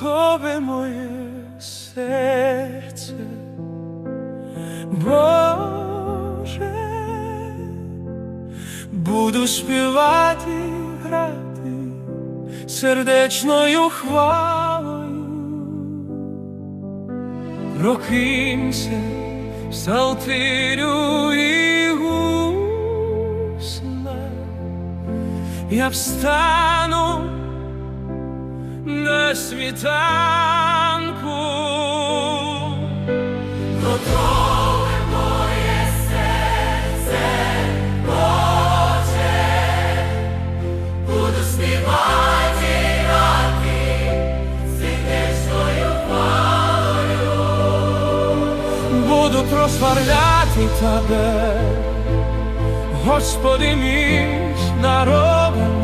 тобі моє серце, Боже, буду співати, грати сердечною хвалою, прокинься, псалтирю і гусна, я встану на світанку. Готове моє серце, Боже, буду співати раки хвалою. Буду прославляти тебе, Господи мій народами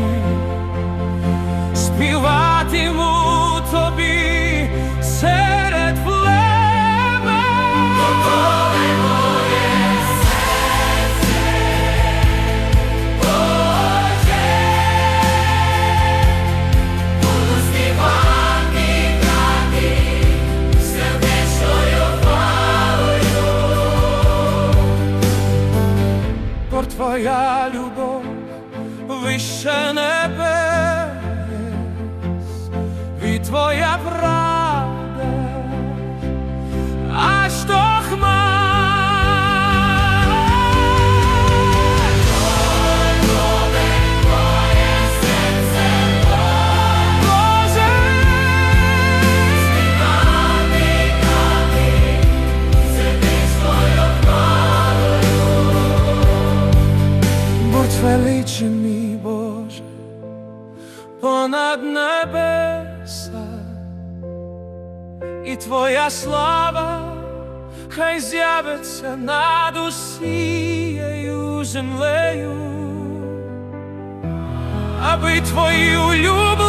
твоя любов вище небес, і твоя правда Величий, мій Боже, понад небеса, і Твоя слава хай з'явиться над усією землею, аби Твої улюблені